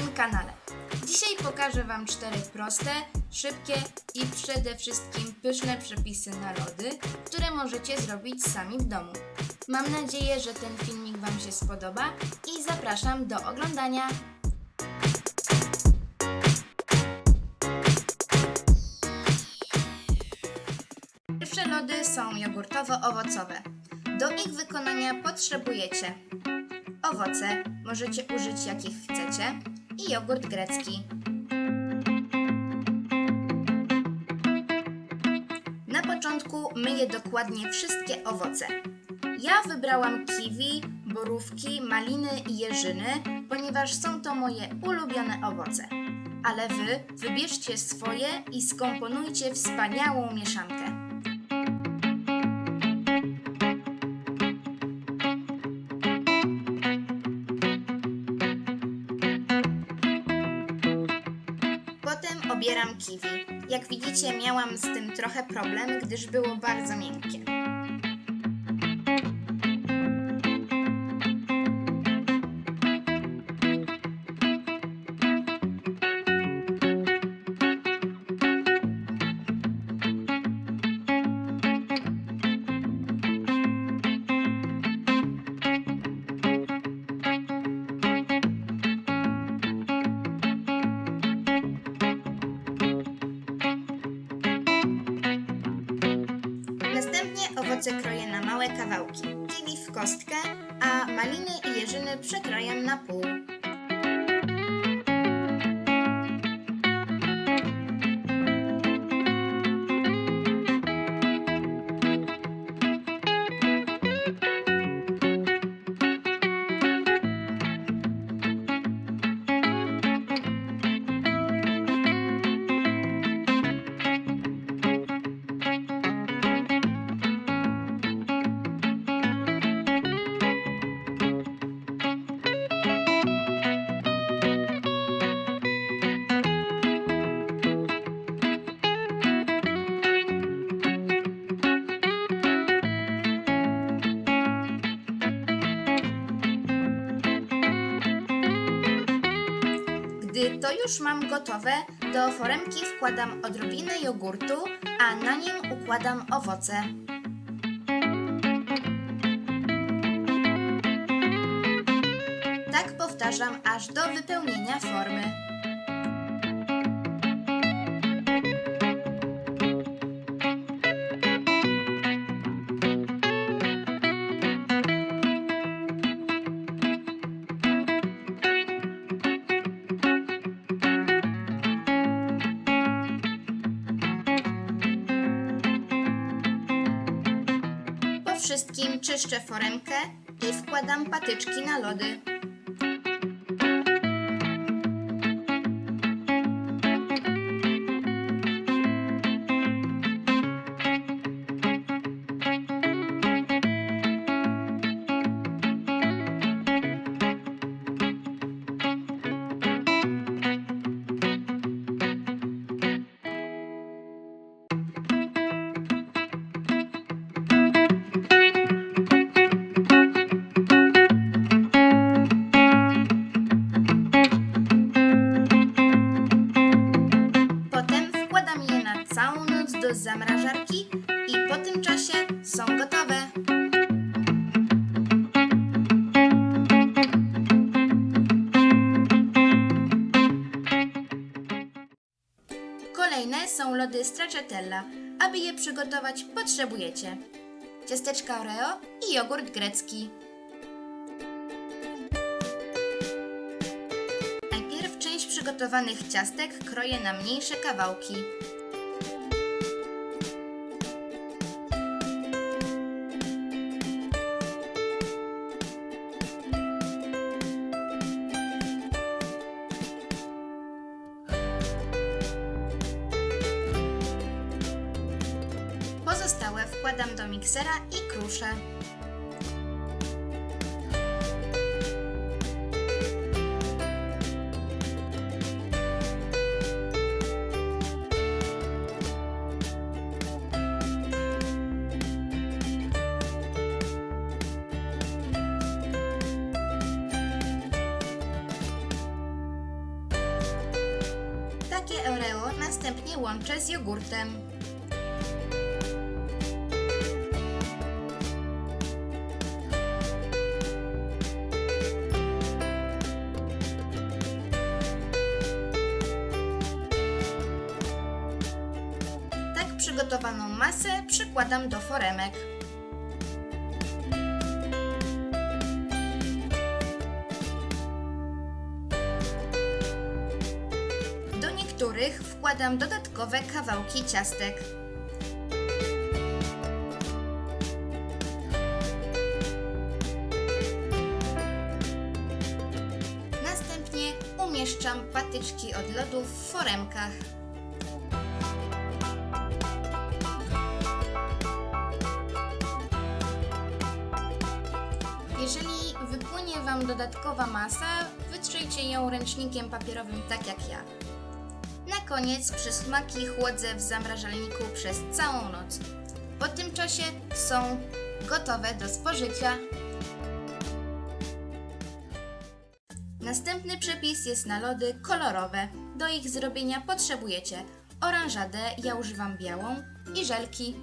moim kanale. Dzisiaj pokażę Wam cztery proste, szybkie i przede wszystkim pyszne przepisy na lody, które możecie zrobić sami w domu. Mam nadzieję, że ten filmik Wam się spodoba i zapraszam do oglądania. Pierwsze lody są jogurtowo-owocowe. Do ich wykonania potrzebujecie owoce, możecie użyć jakich chcecie, i jogurt grecki. Na początku myję dokładnie wszystkie owoce. Ja wybrałam kiwi, borówki, maliny i jeżyny, ponieważ są to moje ulubione owoce. Ale wy wybierzcie swoje i skomponujcie wspaniałą mieszankę. Kiwi. Jak widzicie, miałam z tym trochę problem, gdyż było bardzo miękkie. Następnie owoce kroję na małe kawałki. Kiwi w kostkę, a maliny i jeżyny przekroję na pół. Gdy to już mam gotowe, do foremki wkładam odrobinę jogurtu, a na nim układam owoce. Tak powtarzam aż do wypełnienia formy. Wszystkim czyszczę foremkę i wkładam patyczki na lody. Całą noc do zamrażarki i po tym czasie są gotowe. Kolejne są lody stracciatella. Aby je przygotować potrzebujecie ciasteczka Oreo i jogurt grecki. Najpierw część przygotowanych ciastek kroję na mniejsze kawałki. I Kruszę. Takie oreo następnie łączę z jogurtem. Masę przykładam do foremek. Do niektórych wkładam dodatkowe kawałki ciastek. Następnie umieszczam patyczki od lodu w foremkach. Dodatkowa masa, wytrzyjcie ją ręcznikiem papierowym tak jak ja. Na koniec przysmaki chłodzę w zamrażalniku przez całą noc. Po tym czasie są gotowe do spożycia. Następny przepis jest na lody kolorowe. Do ich zrobienia potrzebujecie oranżadę, ja używam białą i żelki.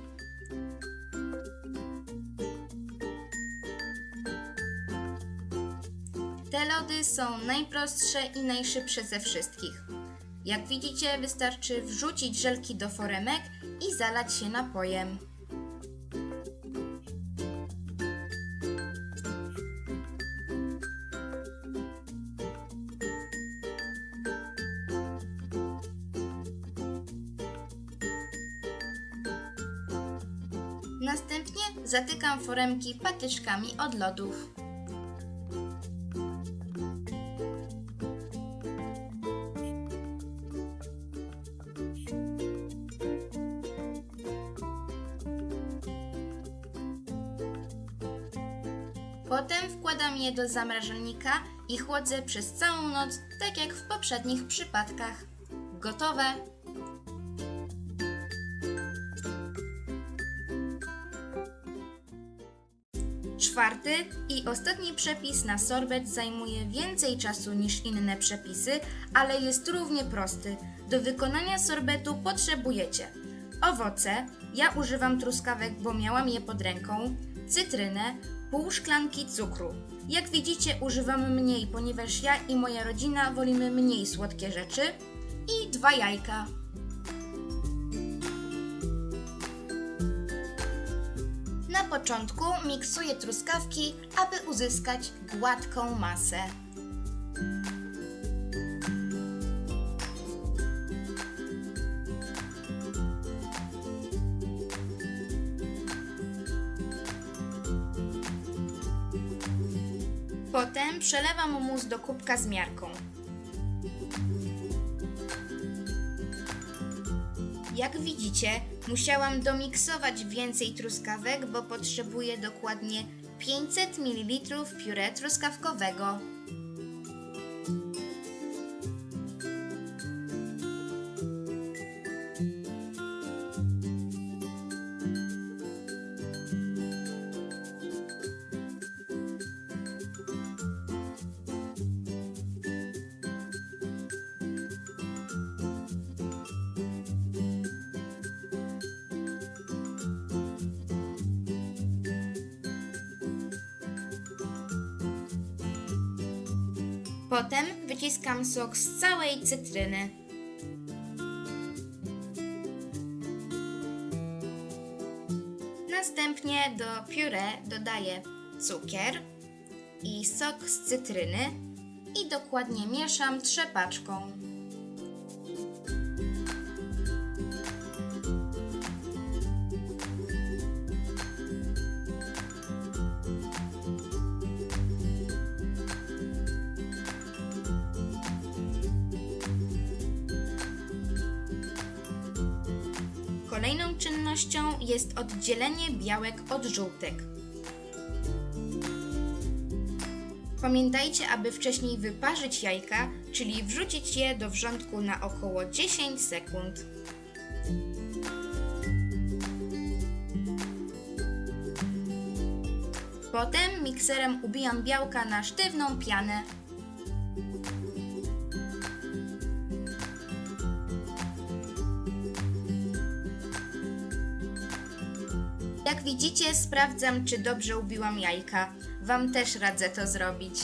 Te lody są najprostsze i najszybsze ze wszystkich. Jak widzicie, wystarczy wrzucić żelki do foremek i zalać się napojem. Następnie zatykam foremki patyczkami od lodów. Potem wkładam je do zamrażalnika i chłodzę przez całą noc, tak jak w poprzednich przypadkach. Gotowe! Czwarty i ostatni przepis na sorbet zajmuje więcej czasu niż inne przepisy, ale jest równie prosty. Do wykonania sorbetu potrzebujecie owoce, ja używam truskawek, bo miałam je pod ręką, cytrynę, pół szklanki cukru. Jak widzicie, używam mniej, ponieważ ja i moja rodzina wolimy mniej słodkie rzeczy i dwa jajka. Na początku miksuję truskawki, aby uzyskać gładką masę. Przelewam mus do kubka z miarką. Jak widzicie, musiałam domiksować więcej truskawek, bo potrzebuję dokładnie 500 ml pióre truskawkowego. Potem wyciskam sok z całej cytryny. Następnie do pióre dodaję cukier i sok z cytryny i dokładnie mieszam trzepaczką. Jest oddzielenie białek od żółtek. Pamiętajcie, aby wcześniej wyparzyć jajka, czyli wrzucić je do wrzątku na około 10 sekund. Potem mikserem ubijam białka na sztywną pianę. Jak widzicie, sprawdzam, czy dobrze ubiłam jajka. Wam też radzę to zrobić.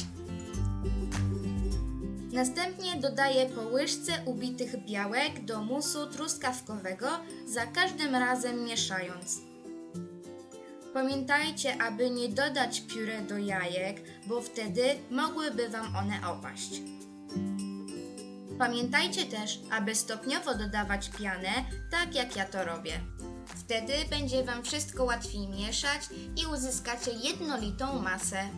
Następnie dodaję po łyżce ubitych białek do musu truskawkowego, za każdym razem mieszając. Pamiętajcie, aby nie dodać pióre do jajek, bo wtedy mogłyby Wam one opaść. Pamiętajcie też, aby stopniowo dodawać pianę, tak jak ja to robię. Wtedy będzie Wam wszystko łatwiej mieszać i uzyskacie jednolitą masę.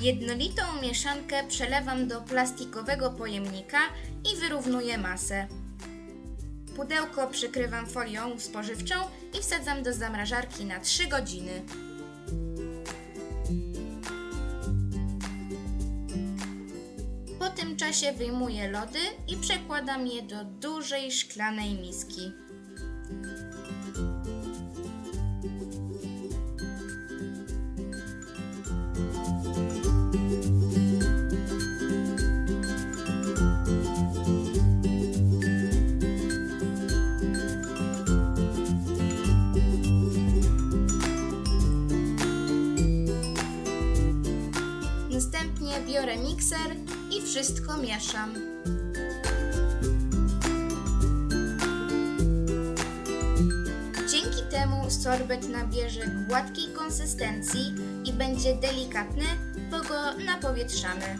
Jednolitą mieszankę przelewam do plastikowego pojemnika i wyrównuję masę. Pudełko przykrywam folią spożywczą i wsadzam do zamrażarki na 3 godziny. Tym czasie wyjmuję lody i przekładam je do dużej szklanej miski. Następnie biorę mikser wszystko mieszam. Dzięki temu sorbet nabierze gładkiej konsystencji i będzie delikatny, bo go napowietrzamy.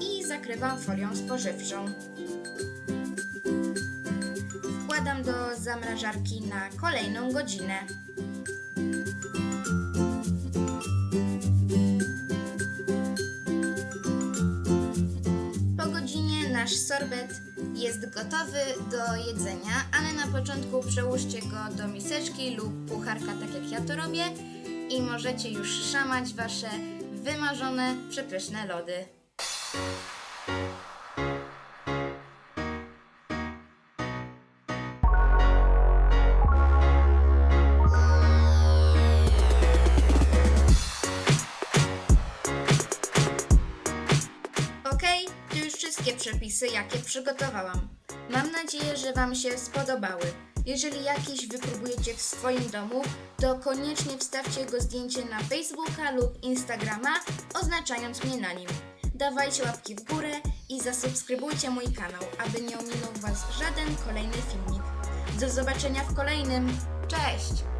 I zakrywam folią spożywczą. Wkładam do zamrażarki na kolejną godzinę. Po godzinie nasz sorbet jest gotowy do jedzenia, ale na początku przełóżcie go do miseczki lub pucharka, tak jak ja to robię, i możecie już szamać wasze wymarzone, przepyszne lody. Ok, to już wszystkie przepisy, jakie przygotowałam. Mam nadzieję, że Wam się spodobały. Jeżeli jakieś wypróbujecie w swoim domu, to koniecznie wstawcie jego zdjęcie na Facebooka lub Instagrama, oznaczając mnie na nim. Dawajcie łapki w górę i zasubskrybujcie mój kanał, aby nie ominął Was żaden kolejny filmik. Do zobaczenia w kolejnym. Cześć!